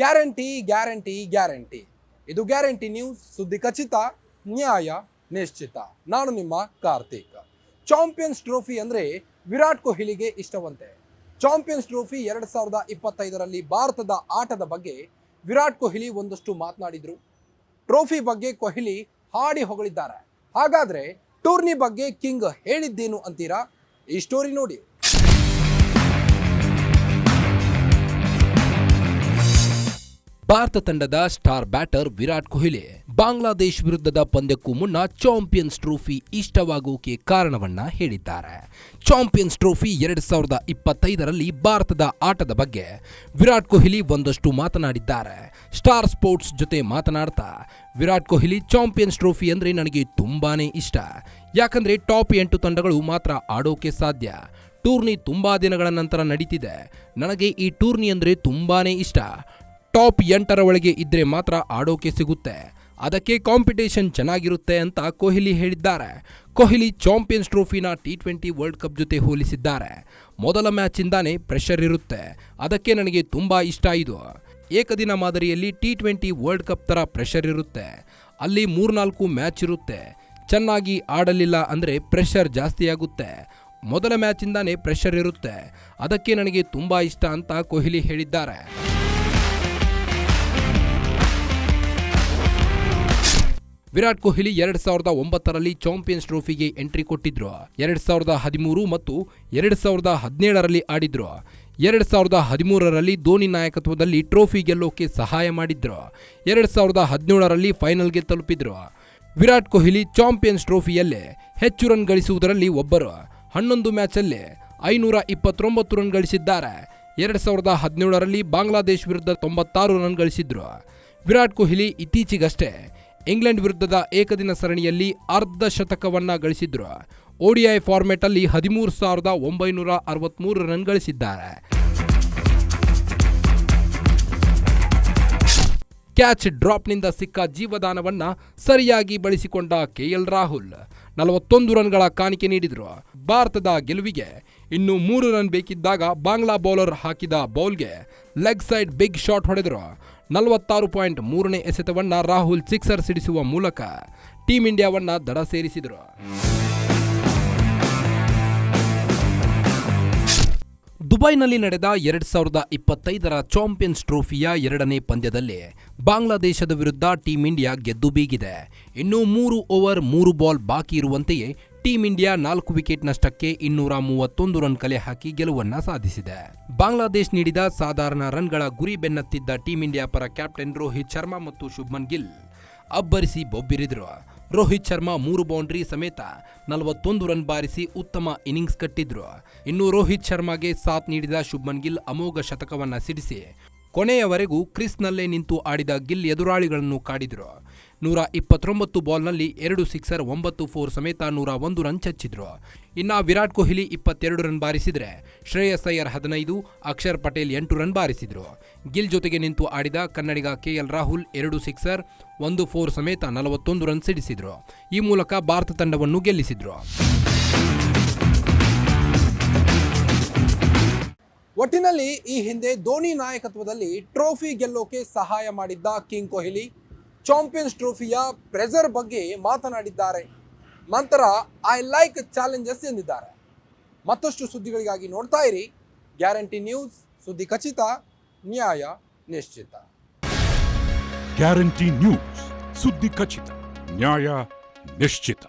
Guarantee guarantee guarantee. ಇದು guarantee news, ಸುದ್ದಿ ಖಚಿತ, ನ್ಯಾಯ ನಿಶ್ಚಿತ. ನಾನು ನಿಮ್ಮ ಕಾರ್ತಿಕ್. ಚಾಂಪಿಯನ್ಸ್ ಟ್ರೋಫಿ ಅಂದ್ರೆ ವಿರಾಟ್ ಕೊಹ್ಲಿಗೆ ಇಷ್ಟವಂತೆ. ಚಾಂಪಿಯನ್ಸ್ ಟ್ರೋಫಿ ಎರಡು ಸಾವಿರದ ಇಪ್ಪತ್ತೈದರಲ್ಲಿ ಭಾರತದ ಆಟದ ಬಗ್ಗೆ ವಿರಾಟ್ ಕೊಹ್ಲಿ ಒಂದಷ್ಟು ಮಾತನಾಡಿದ್ರು. ಟ್ರೋಫಿ ಬಗ್ಗೆ ಕೊಹ್ಲಿ ಹಾಡಿ ಹೊಗಳಿದ್ದಾರೆ. ಹಾಗಾದ್ರೆ ಟೂರ್ನಿ ಬಗ್ಗೆ ಕಿಂಗ್ ಹೇಳಿದ್ದೇನು ಅಂತೀರಾ? ಈ ಸ್ಟೋರಿ ನೋಡಿ. ಭಾರತ ತಂಡದ ಸ್ಟಾರ್ ಬ್ಯಾಟರ್ ವಿರಾಟ್ ಕೊಹ್ಲಿ. ಬಾಂಗ್ಲಾದೇಶ್ ವಿರುದ್ಧದ ಪಂದ್ಯಕ್ಕೂ ಮುನ್ನ ಚಾಂಪಿಯನ್ಸ್ ಟ್ರೋಫಿ ಇಷ್ಟವಾಗೋಕೆ ಕಾರಣವನ್ನ ಹೇಳಿದ್ದಾರೆ. ಚಾಂಪಿಯನ್ಸ್ ಟ್ರೋಫಿ ಎರಡು ಸಾವಿರದ ಇಪ್ಪತ್ತೈದರಲ್ಲಿ ಭಾರತದ ಆಟದ ಬಗ್ಗೆ ವಿರಾಟ್ ಕೊಹ್ಲಿ ಒಂದಷ್ಟು ಮಾತನಾಡಿದ್ದಾರೆ. ಸ್ಟಾರ್ ಸ್ಪೋರ್ಟ್ಸ್ ಜೊತೆ ಮಾತನಾಡ್ತಾ, ವಿರಾಟ್ ಕೊಹ್ಲಿ ಚಾಂಪಿಯನ್ಸ್ ಟ್ರೋಫಿ ಅಂದರೆ ನನಗೆ ತುಂಬಾನೇ ಇಷ್ಟ. ಯಾಕಂದ್ರೆ ಟಾಪ್ ಎಂಟು ತಂಡಗಳು ಮಾತ್ರ ಆಡೋಕೆ ಸಾಧ್ಯ. ಟೂರ್ನಿ ತುಂಬಾ ದಿನಗಳ ನಂತರ ನಡೀತಿದೆ. ನನಗೆ ಈ ಟೂರ್ನಿ ಅಂದರೆ ತುಂಬಾನೇ ಇಷ್ಟ. ಟಾಪ್ ಎಂಟರ ಒಳಗೆ ಇದ್ರೆ ಮಾತ್ರ ಆಡೋಕೆ ಸಿಗುತ್ತೆ. ಅದಕ್ಕೆ ಕಾಂಪಿಟೇಷನ್ ಚೆನ್ನಾಗಿರುತ್ತೆ ಅಂತ ಕೊಹ್ಲಿ ಹೇಳಿದ್ದಾರೆ. ಕೊಹ್ಲಿ ಚಾಂಪಿಯನ್ಸ್ ಟ್ರೋಫಿನ ಟಿ ಟ್ವೆಂಟಿ ವರ್ಲ್ಡ್ ಕಪ್ ಜೊತೆ ಹೋಲಿಸಿದ್ದಾರೆ. ಮೊದಲ ಮ್ಯಾಚಿಂದಾನೇ ಪ್ರೆಷರ್ ಇರುತ್ತೆ. ಅದಕ್ಕೆ ನನಗೆ ತುಂಬ ಇಷ್ಟ ಇದು. ಏಕದಿನ ಮಾದರಿಯಲ್ಲಿ ಟಿ ಟ್ವೆಂಟಿ ವರ್ಲ್ಡ್ ಕಪ್ ತರ ಪ್ರೆಷರ್ ಇರುತ್ತೆ. ಅಲ್ಲಿ ಮೂರ್ನಾಲ್ಕು ಮ್ಯಾಚ್ ಇರುತ್ತೆ. ಚೆನ್ನಾಗಿ ಆಡಲಿಲ್ಲ ಅಂದರೆ ಪ್ರೆಷರ್ ಜಾಸ್ತಿ ಆಗುತ್ತೆ. ಮೊದಲ ಮ್ಯಾಚಿಂದಾನೇ ಪ್ರೆಷರ್ ಇರುತ್ತೆ. ಅದಕ್ಕೆ ನನಗೆ ತುಂಬ ಇಷ್ಟ ಅಂತ ಕೊಹ್ಲಿ ಹೇಳಿದ್ದಾರೆ. ವಿರಾಟ್ ಕೊಹ್ಲಿ ಎರಡ್ ಸಾವಿರದ ಒಂಬತ್ತರಲ್ಲಿ ಚಾಂಪಿಯನ್ಸ್ ಟ್ರೋಫಿಗೆ ಎಂಟ್ರಿ ಕೊಟ್ಟಿದ್ರು. ಎರಡ್ ಸಾವಿರದ ಹದಿಮೂರು ಮತ್ತು ಎರಡ್ ಸಾವಿರದ ಹದಿನೇಳರಲ್ಲಿ ಆಡಿದ್ರು. ಎರಡ್ ಸಾವಿರದ ಹದಿಮೂರರಲ್ಲಿ ಧೋನಿ ನಾಯಕತ್ವದಲ್ಲಿ ಟ್ರೋಫಿ ಗೆಲ್ಲೋಕೆ ಸಹಾಯ ಮಾಡಿದ್ರು. ಎರಡ್ ಸಾವಿರದ ಹದಿನೇಳರಲ್ಲಿ ಫೈನಲ್ಗೆ ತಲುಪಿದ್ರು. ವಿರಾಟ್ ಕೊಹ್ಲಿ ಚಾಂಪಿಯನ್ಸ್ ಟ್ರೋಫಿಯಲ್ಲೇ ಹೆಚ್ಚು ರನ್ ಗಳಿಸುವುದರಲ್ಲಿ ಒಬ್ಬರು. ಹನ್ನೊಂದು ಮ್ಯಾಚಲ್ಲೇ ಐನೂರ ಇಪ್ಪತ್ತೊಂಬತ್ತು ರನ್ ಗಳಿಸಿದ್ದಾರೆ. ಎರಡ್ ಸಾವಿರದ ಹದಿನೇಳರಲ್ಲಿ ಬಾಂಗ್ಲಾದೇಶ್ ವಿರುದ್ಧ ತೊಂಬತ್ತಾರು ರನ್ ಗಳಿಸಿದ್ರು. ವಿರಾಟ್ ಕೊಹ್ಲಿ ಇತ್ತೀಚೆಗಷ್ಟೇ ಇಂಗ್ಲೆಂಡ್ ವಿರುದ್ಧದ ಏಕದಿನ ಸರಣಿಯಲ್ಲಿ ಅರ್ಧ ಶತಕವನ್ನ ಗಳಿಸಿದ್ರು. ಓಡಿಐ ಫಾರ್ಮೆಟ್ ಅಲ್ಲಿ ಹದಿಮೂರು ಸಾವಿರದ ಒಂಬೈನೂರ ಅರವತ್ಮೂರು ರನ್ ಗಳಿಸಿದ್ದಾರೆ. ಕ್ಯಾಚ್ ಡ್ರಾಪ್ನಿಂದ ಸಿಕ್ಕ ಜೀವದಾನವನ್ನ ಸರಿಯಾಗಿ ಬಳಸಿಕೊಂಡ ಕೆಎಲ್ ರಾಹುಲ್ ನಲವತ್ತೊಂದು ರನ್ಗಳ ಕಾಣಿಕೆ ನೀಡಿದರು. ಭಾರತದ ಗೆಲುವಿಗೆ ಇನ್ನು ಮೂರು ರನ್ ಬೇಕಿದ್ದಾಗ ಬಾಂಗ್ಲಾ ಬೌಲರ್ ಹಾಕಿದ ಬೌಲ್ಗೆ ಲೆಗ್ ಸೈಡ್ ಬಿಗ್ ಶಾಟ್ ಹೊಡೆದರು. ನಲವತ್ತಾರು ಪಾಯಿಂಟ್ ಮೂರನೇ ಎಸೆತವನ್ನ ರಾಹುಲ್ ಸಿಕ್ಸರ್ ಸಿಡಿಸುವ ಮೂಲಕ ಟೀಂ ಇಂಡಿಯಾವನ್ನ ದಡ ಸೇರಿಸಿದರು. ದುಬೈನಲ್ಲಿ ನಡೆದ ಎರಡ್ ಸಾವಿರದ ಇಪ್ಪತ್ತೈದರ ಚಾಂಪಿಯನ್ಸ್ ಟ್ರೋಫಿಯ ಎರಡನೇ ಪಂದ್ಯದಲ್ಲಿ ಬಾಂಗ್ಲಾದೇಶದ ವಿರುದ್ಧ ಟೀಂ ಇಂಡಿಯಾ ಗೆದ್ದು ಬೀಗಿದೆ. ಇನ್ನು ಮೂರು ಓವರ್, ಮೂರು ಬಾಲ್ ಬಾಕಿ ಇರುವಂತೆಯೇ ಟೀಂ ಇಂಡಿಯಾ ನಾಲ್ಕು ವಿಕೆಟ್ ನಷ್ಟಕ್ಕೆ ಇನ್ನೂರ ಮೂವತ್ತೊಂದು ರನ್ ಕಲೆ ಹಾಕಿ ಗೆಲುವನ್ನ ಸಾಧಿಸಿದೆ. ಬಾಂಗ್ಲಾದೇಶ್ ನೀಡಿದ ಸಾಧಾರಣ ರನ್ಗಳ ಗುರಿ ಬೆನ್ನತ್ತಿದ್ದ ಟೀಂ ಇಂಡಿಯಾ ಪರ ಕ್ಯಾಪ್ಟನ್ ರೋಹಿತ್ ಶರ್ಮಾ ಮತ್ತು ಶುಭ್ಮನ್ ಗಿಲ್ ಅಬ್ಬರಿಸಿ ಬೊಬ್ಬಿರಿದ್ರು. ರೋಹಿತ್ ಶರ್ಮಾ ಮೂರು ಬೌಂಡ್ರಿ ಸಮೇತ ನಲವತ್ತೊಂದು ರನ್ ಬಾರಿಸಿ ಉತ್ತಮ ಇನ್ನಿಂಗ್ಸ್ ಕಟ್ಟಿದ್ರು. ಇನ್ನು ರೋಹಿತ್ ಶರ್ಮಾಗೆ ಸಾಥ್ ನೀಡಿದ ಶುಭ್ಮನ್ ಗಿಲ್ ಅಮೋಘ ಶತಕವನ್ನ ಸಿಡಿಸಿ ಕೊನೆಯವರೆಗೂ ಕ್ರಿಸ್ನಲ್ಲೇ ನಿಂತು ಆಡಿದ ಗಿಲ್ ಎದುರಾಳಿಗಳನ್ನು ಕಾಡಿದ್ರು. ನೂರ ಇಪ್ಪತ್ತೊಂಬತ್ತು ಬಾಲ್ನಲ್ಲಿ ಎರಡು ಸಿಕ್ಸರ್, ಒಂಬತ್ತು ಫೋರ್ ಸಮೇತ ನೂರ ಒಂದು ರನ್ ಚಚ್ಚಿದ್ರು. ಇನ್ನು ವಿರಾಟ್ ಕೊಹ್ಲಿ ಇಪ್ಪತ್ತೆರಡು ರನ್ ಬಾರಿಸಿದ್ರೆ ಶ್ರೇಯಸ್ ಅಯ್ಯರ್ ಹದಿನೈದು, ಅಕ್ಷರ್ ಪಟೇಲ್ ಎಂಟು ರನ್ ಬಾರಿಸಿದ್ರು. ಗಿಲ್ ಜೊತೆಗೆ ನಿಂತು ಆಡಿದ ಕನ್ನಡಿಗ ಕೆಎಲ್ ರಾಹುಲ್ ಎರಡು ಸಿಕ್ಸರ್, ಒಂದು ಫೋರ್ ಸಮೇತ ನಲವತ್ತೊಂದು ರನ್ ಸಿಡಿಸಿದ್ರು. ಈ ಮೂಲಕ ಭಾರತ ತಂಡವನ್ನು ಗೆಲ್ಲಿಸಿದ್ರು. ಒಟ್ಟಿನಲ್ಲಿ ಈ ಹಿಂದೆ ಧೋನಿ ನಾಯಕತ್ವದಲ್ಲಿ ಟ್ರೋಫಿ ಗೆಲ್ಲೋಕೆ ಸಹಾಯ ಮಾಡಿದ್ದ ಕಿಂಗ್ ಕೊಹ್ಲಿ ಚಾಂಪಿಯನ್ಸ್ ಟ್ರೋಫಿಯ ಪ್ರೆಜರ್ ಬಗ್ಗೆ ಮಾತನಾಡಿದ್ದಾರೆ. ನಂತರ ಐ ಲೈಕ್ ಚಾಲೆಂಜಸ್ ಎಂದಿದ್ದಾರೆ. ಮತ್ತಷ್ಟು ಸುದ್ದಿಗಳಿಗಾಗಿ ನೋಡ್ತಾ ಇರಿ. ಗ್ಯಾರಂಟಿ ನ್ಯೂಸ್, ಸುದ್ದಿ ಖಚಿತ, ನ್ಯಾಯ ನಿಶ್ಚಿತ. ಗ್ಯಾರಂಟಿ ನ್ಯೂಸ್, ಸುದ್ದಿ ಖಚಿತ, ನ್ಯಾಯ ನಿಶ್ಚಿತ.